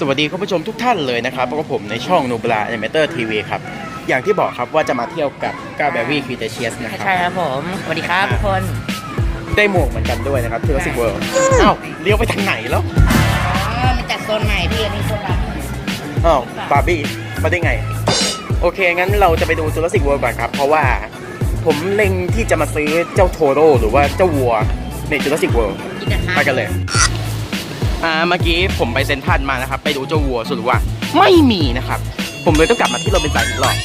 สวัสดีคุณผู้ชมทุกท่านเลยนะครับพบกับผมในช่องนูบลาแอนิเมเตอร์ทีวีครับ อย่างที่บอกครับว่าจะมาเที่ยวกับกาแบรี่คีเตเชียสนะครัใช่ครับผม สวัสดีครับทุกคน ได้หมวกเหมือนกันด้วยนะครับทูรสิกเวิร์อ้าวเลี้ยวไปทางไหนแล้ว อ๋อมาจากโซนใหม่พี่อันนี้โซนร้านอ้าวบาร์บี้มาได้ไง โอเค งั้นเราจะไปดูจูราสสิกเวิร์ก่อนครับ เพราะว่าผมเล็งที่จะมาซื้อเจ้าโทโร่หรือว่าเจ้าวัวในจูราสสิกเวิร์กินนะครับไปกันเลย อ่าเมื่อกี้ผมไปเซ็นทรัลมานะครับ ไปดูเจ้าวัวสรุปว่าไม่มีนะครับ ผมเลยต้องกลับมาที่โรบินสันอีกรอบ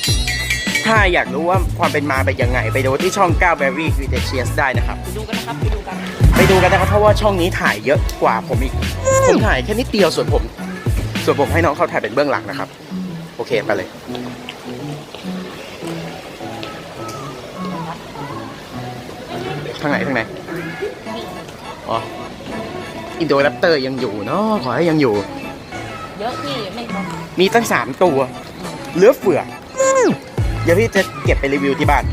ถ้าอยากรู้ว่าความเป็นมาเป็นยังไง ไปดูที่ช่อง9 Berry c r e t a c e o u s ได้นะครับ ไปดูกันนะครับ ไปดูกัน ไปดูกันนะครับ เพราะว่าช่องนี้ถ่ายเยอะกว่าผมอีก ผมถ่ายแค่นิดเดียวส่วนผม ส่วนผมให้น้องเขาถ่ายเป็นเบื้องหลังนะครับ โอเคไปเลยทางไหนทางไหน อ๋อ อินโดแรปเตอร์ยังอยู่เนาะขอให้ยังอยู่ เยอะพี่ไม่พอมีตั้งสามตัวเหลือเฟือเดี๋ยวพี่จะเก็บไปรีวิวที่บ้าน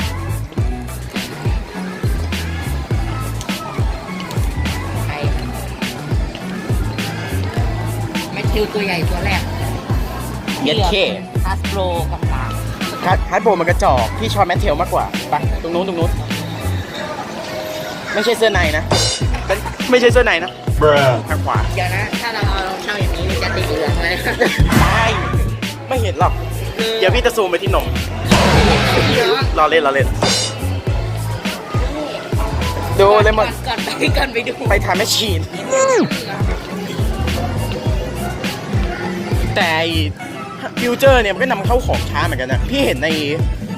ใครแมทธิวตัวใหญ่ตัวแรกเย็ดเข้ฮัสโปรต่างคัดคัดโบมันกระจอกพี่ชอบแมทเทลมากกว่าไปตรงนู้นตรงนู้นไม่ใช่เสื้อในนะเป็นไม่ใช่เสื้อในนะ Bruh. ทางขวาๆเดี๋ยวนะ ถ้าเราเอารองเท้าอย่างนี้มันจะติดเหลืองเลยตายไม่เห็นหรอก เดี๋ยวพี่จะซูมไปที่นมเดี๋ยวรอเล่นรอเล่น ดูเลยหมดก่อนไปก่อนไปดูไปทำแมชชีน แต่ฟิวเจอร์เนี่ยมันก็นำเข้าของช้าเหมือนกันนะ พี่เห็นใน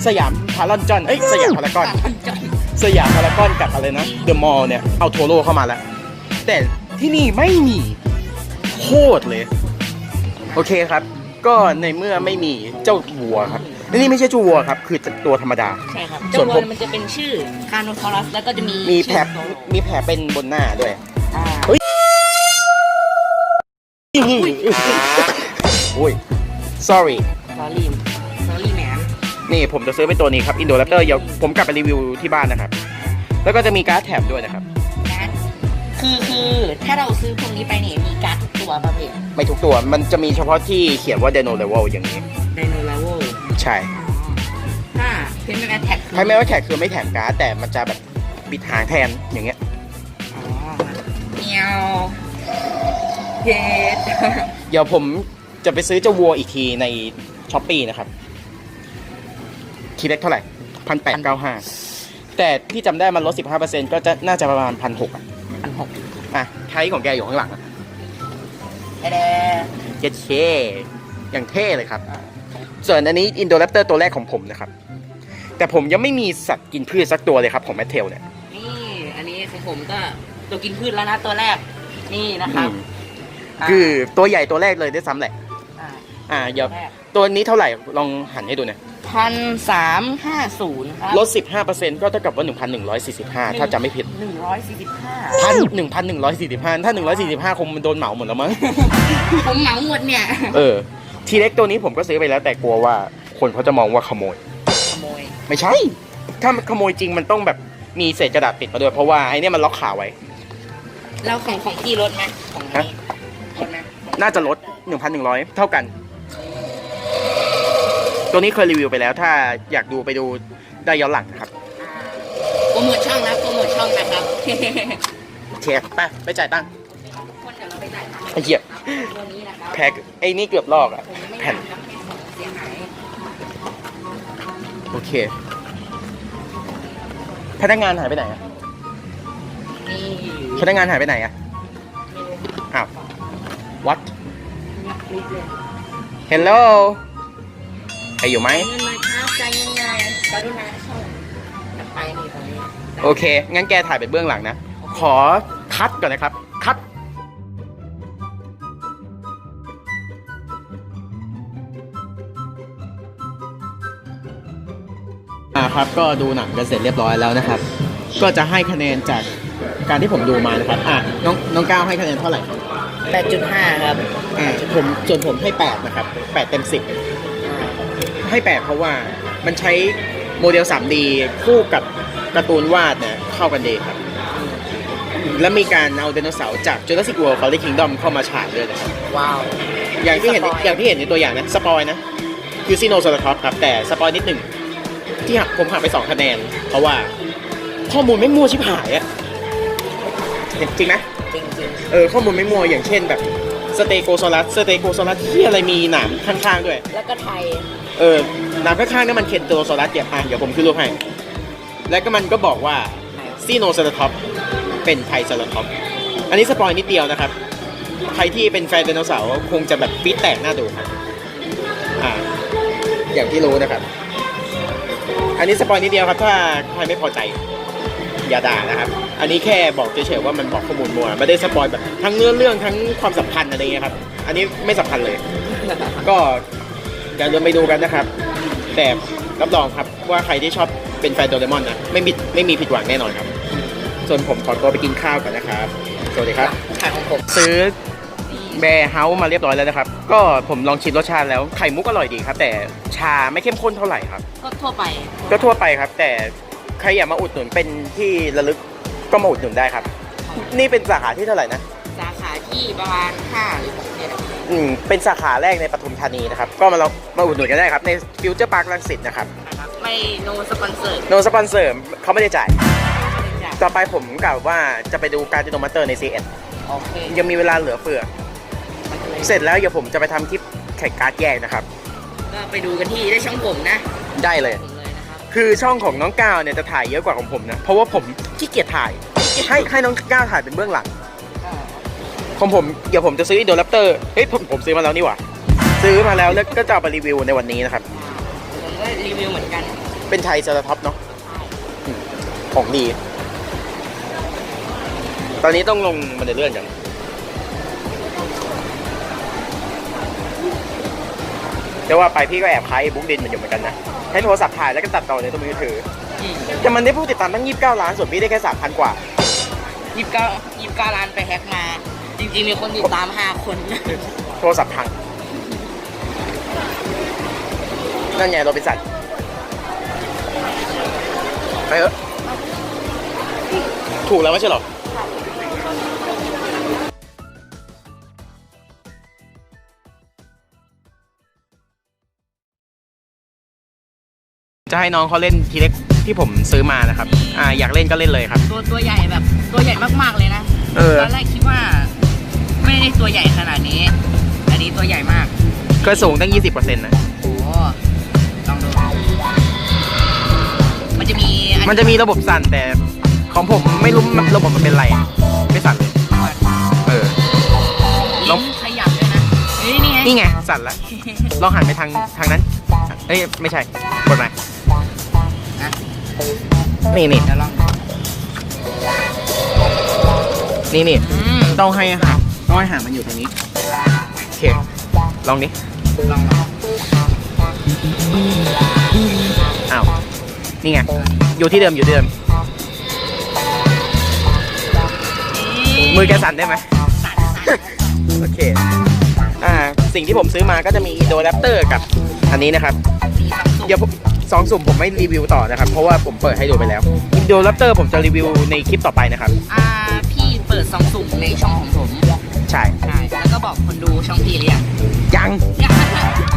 สยามพารอนจอน เอ้ยสยามพารากอน สยามพารากอนกับอะไรนะ เดอะมอลล์เนี่ย เอาโทโร่เข้ามาแล้ว แต่ ที่นี่ไม่มีโคตรเลย โอเคครับ ก็ในเมื่อไม่มีเจ้าวัวครับและนี่ไม่ใช่เจ้าวัวครับ คือตัวธรรมดา ใช่ครับส่เจ้าวนวัผวมมันจะเป็นชื่อคาโนทอรัสแล้วก็จะมีมีแผลชื่อโซโลมีแผลเป็นบนหน้าด้วย อ่าโอ้ย sorry ซอรี่ซอรี่แมนนี่ผมจะซื้อเป็นตัวนี้ครับ Indo Raptor เดี๋ยวผมกลับไปรีวิวที่บ้านนะครับ แล้วก็จะมีการ์ดแถมด้วยนะครับการ์ด คือคือถ้าเราซื้อพวกนี้ไปเนี่ยมีการ์ดทุกตัวประเภทไม่ทุกตัวมันจะมีเฉพาะที่เขียนว่า Dino Level อย่างนี้ ไดโนลาโวใช่ถ้าเพนเป็นแท็กถ้าไม่ว่าแขกคือไม่แถมการ์ดแต่มันจะแบบปิดหางแทนอย่างเงี้ยอ๋อเมียวเย็ดเดี๋ยวผมจะไปซื้อเจ้าวัวอีกทีในช้อปปีนะครับทีเล็กเท่าไหร่พันแปดเก้าห้าแต่ที่จำได้มันลดสิบห้าเปอร์เซ็นต์ก็จะน่าจะประมาณพันหกอะ พันหกอะไทยของแกอยู่ข้างหลังอะแดเจ็ดเคอย่างเท่เลยครับ ส่วนอันนี้อินโดแรปเตอร์ตัวแรกของผมนะครับ แต่ผมยังไม่มีสัตว์กินพืชสักตัวเลยครับของแมทเทลเนี่ย นี่อันนี้ของผมก็ตัวกินพืชแล้วนะตัวแรก นี่นะครับอืมคือตัวใหญ่ตัวแรกเลยด้วยซ้ำแหละ อ่าอ่าเดี๋ยวตัวนี้เท่าไหร่ลองหันให้ดูหน่อย พันสามห้าศูนย์ครับลด 15%ก็เท่ากับว่า 1,145 ถ้าจำไม่ผิดหนึ่งร้อยสี่สิบห้าพันหนึ่งพันหนึ่งร้อยสี่สิบห้าถ้าหนึ่งร้อยสี่สิบห้าคงมันโดนเหมาหมดแล้วมั้ง ผมเหมาหมดเนี่ยเออ ทีเล็กตัวนี้ผมก็ซื้อไปแล้วแต่กลัวว่าคนเขาจะมองว่าขโมย ขโมยไม่ใช่ ถ้ามันขโมยจริงมันต้องแบบมีเศษกระดาษปิดมาด้วยเพราะว่าไอ้เนี่ยมันล็อกขาไว้แล้วของของพี่ลดไหมของฮะนี้ลดไหมน่าจะลด 1,100 เท่ากัน ตัวนี้เคยรีวิวไปแล้ว ถ้าอยากดูไปดูได้ย้อนหลังนะครับอ่าโปรโมทช่องนะโปรโมทช่องนะครับโอเคไปไปจ่ายตังค์คนเดี๋ยวเราไปจ่ายตังค์ไอ้เหี้ยตัวนี้นะครับแพ็คไอ้นี่เกือบลอกอะผมไม่แผ่น อยากทำให้ของเสียหายโอเค พนักงานหายไปไหนอะนี่พนักงานหายไปไหนอะอ้าว what เงียบกริบเลย hello ใครอยู่ไหมเงินมาครับใจเงินไงกรุณาช่องจะไปนี่ตรงนี้โอเค งั้นแกถ่ายเป็นเบื้องหลังนะ ขอคัดก่อนนะครับ คัดอ่าครับ ก็ดูหนังกันเสร็จเรียบร้อยแล้วนะครับ ก็จะให้คะแนนจากการที่ผมดูมานะครับ อะ น้องน้องก้าวให้คะแนนเท่าไหร่ แปดจุดห้าครับ อ่า ผมส่วนผมให้ 8 นะครับ 8 เต็ม 10 ให้8เพราะว่ามันใช้โมเดล 3D คู่กับการ์ตูนวาดเนี่ยเข้ากันดีครับ และมีการเอาไดโนเสาร์จาก Jurassic World Fallen Kingdom เข้ามาฉายด้วยนะครับ ว้าว อย่างที่เห็นสปอย อย่างที่เห็นในตัวอย่างนะสปอยนะ คือซีโนโซลท็อปครับ แต่สปอยนิดหนึ่ง ที่หักผมหักไปสองคะแนน เพราะว่าข้อมูลไม่มั่วชิบหายอะจริงไหม จริงจริงเออข้อมูลไม่มั่วอย่างเช่นแบบสเตโกโซลัสสเตโกโซลัสที่อะไรมีหนามข้างๆด้วย ๆแล้วก็ไทย เออนามข้างๆนั่มันเคนโตโซลัสเดี๋ยวอะเดี๋ยวผมขึ้นรูปให้ แล้วก็มันก็บอกว่าซีโนเซลท็อปเป็นไทเซลท็อปอันนี้สปอยนิดเดียวนะครับ ใครที่เป็นแฟนไดโนเสาร์คงจะแบบปี๊ดแตกหน้าดูครับอ่าอย่างที่รู้นะครับ อันนี้สปอยนิดเดียวครับ ถ้าใครไม่พอใจอย่าด่านะครับ อันนี้แค่บอกเฉยๆว่ามันบอกข้อมูลมัวไม่ได้สปอยแบบทั้งเนื้อเรื่องทั้งความสัมพันธ์อะไรเงี้ยครับ อันนี้ไม่สำคัญเลย ก็ อย่าลืมไปดูกันนะครับ แต่รับรองครับว่าใครที่ชอบเป็นแฟนโดเรมอนนะไม่มีไม่มีผิดหวังแน่นอนครับ ส่วนผมขอตัวไปกินข้าวก่อนนะครับสวัสดีครับขายของผมซื้อแบร์เฮาส์มาเรียบร้อยแล้วนะครับ ก็ผมลองชิมรสชาติแล้วไข่มุกอร่อยดีครับ แต่ชาไม่เข้มข้นเท่าไหร่ครับ ก็ทั่วไปก็ทั่วไปครับ แต่ใครอยากมาอุดหนุนเป็นที่ระลึกก็มาอุดหนุนได้ครับ นี่เป็นสาขาที่เท่าไหร่นะสาขา ที่ประมาณ5หรือ6เนี่ยนะอืมเป็นสาขาแรกในปทุมธานีนะครับ ก็มาลองมาอุดหนุนกันได้ครับ ในฟิวเจอร์พาร์คลังสิตนะครับ นะครับ ไม่โนสปอนเซอร์โนสปอนเซอร์เขาไม่ได้จ่าย ต่อไปผมกล่าวว่าจะไปดูการจิโนมาเตอร์ใน C1 โอเคยังมีเวลาเหลือเฟือเสร็จแล้วเดี๋ยวผมจะไปทำคลิปแข่งการ์ดแยกนะครับ ก็ไปดูกันที่ได้ช่องผมนะได้เลย ผมเลยนะครับคือช่องของน้องก้าวเนี่ยจะถ่ายเยอะกว่าของผมนะ เพราะว่าผมขี้เกียจถ่าย ให้ให้น้องก้าวถ่ายเป็นเบื้องหลัง ของผมเดี๋ยวผมจะซื้ออินโดแรปเตอร์เฮ้ยผมผมซื้อมาแล้วนี่หว่าซื้อมาแล้วแล้วก็จะเอาไปรีวิวในวันนี้นะครับ ผมก็รีวิวเหมือนกันเป็นไทยเซอร์ท็อปเนาะอืมของดี ตอนนี้ต้องลงบันไดเลื่อนกัน แต่ว่าไปพี่ก็แอบคล้ายบุ๊กดินมันอยู่เหมือนกันนะ ให้โทรศัพท์ถ่ายแล้วก็ตัดต่อในตัวมือถือ อืมแต่มันได้ผู้ติดตามตั้ง 29 ล้านส่วนพี่ได้แค่ 3,000 กว่า ยี่สิบเก้ายี่สิบเก้าล้านไปแฮกมา จริงๆ มีคนติดตามห้าคนโทรศัพท์พังนั่นไงโรบินสันไปเถอะถูกแล้วไม่ใช่เหรอจะให้น้องเขาเล่นทีเล็กที่ผมซื้อมานะครับ อ่าอยากเล่นก็เล่นเลยครับ ตัวตัวใหญ่แบบตัวใหญ่มากๆเลยนะ เออตอนแรกคิดว่า ไม่ได้ตัวใหญ่ขนาดนี้ อันนี้ตัวใหญ่มากก็สูงตั้ง 20%นะ โอ้ลองดู มันจะมีอัมันจะมีระบบสั่นแต่ของผมไม่รู้ระบบมันเป็นไร ไม่สั่นเลยเออลองลิ้นขยับด้วยนะเฮ้ยนี่ไงนี่ไงสั่นแล้วลองหันไปทางทางนั้น เอ้ยไม่ใช่กดไปนะนี่นี่เดี๋ยวลองนี่นี่อืมต้องให้อาหาร ต้องให้อาหารมันอยู่ตรงนี้ โอเค ลองดิลองลองอ้าว นี่ไง อยู่ที่เดิมอยู่ที่เดิม มือแกสั่นได้ไหมสั่นสั่นโอเค อ่า สิ่งที่ผมซื้อมาก็จะมีโดแรปเตอร์กับอันนี้นะครับมีซัมซุงเดี๋ยวผมสองสุ่มผมไม่รีวิวต่อนะครับ เพราะว่าผมเปิดให้ดูไปแล้วอินโดแรปเตอร์ผมจะรีวิวในคลิปต่อไปนะครับ อ่า พี่เปิดซัมซุงในช่องของผม ใช่ ใช่แล้วก็บอกคนดูช่องพี่หรือยังยัง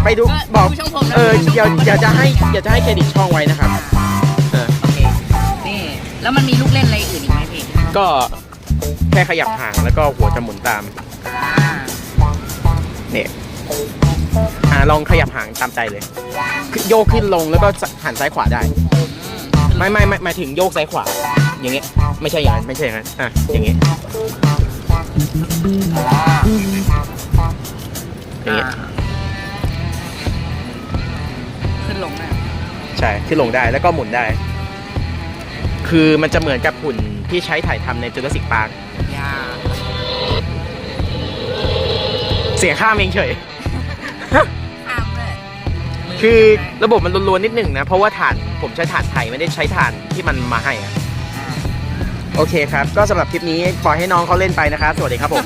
ไปดูบอกดูช่องผมนะเออดูช่องผมเดี๋ยวเดี๋ยวจะให้เดี๋ยวจะให้เครดิตช่องไว้นะครับเออโอเคนี่แล้วมันมีลูกเล่นอะไรอื่นอีกไหมพี่ก็แค่ขยับหางแล้วก็หัวจะหมุนตามอ่าเนี่ยอ่าลองขยับหางตามใจเลยคือโยกขึ้นลงแล้วก็หันซ้ายขวาได้ ไม่ไม่ไม่หมายถึงโยกซ้ายขวา อย่างเงี้ยไม่ใช่อย่างนั้นไม่ใช่อย่างนั้นอะอย่างเงี้ย อ๋ออย่างเงี้ยอ่าขึ้นลงนะใช่ขึ้นลงได้แล้วก็หมุนได้ คือมันจะเหมือนกับหุ่นที่ใช้ถ่ายทำในจูราสสิกปาร์คยาเสียค่าเองเฉย ข้ามเลยคือระบบมันรวนๆนิดหนึ่งนะ เพราะว่าฐานผมใช้ฐานไทยไม่ได้ใช้ฐานที่มันมาให้อะ โอเคครับ ก็สำหรับคลิปนี้ปล่อยให้น้องเขาเล่นไปนะครับ สวัสดีครับผม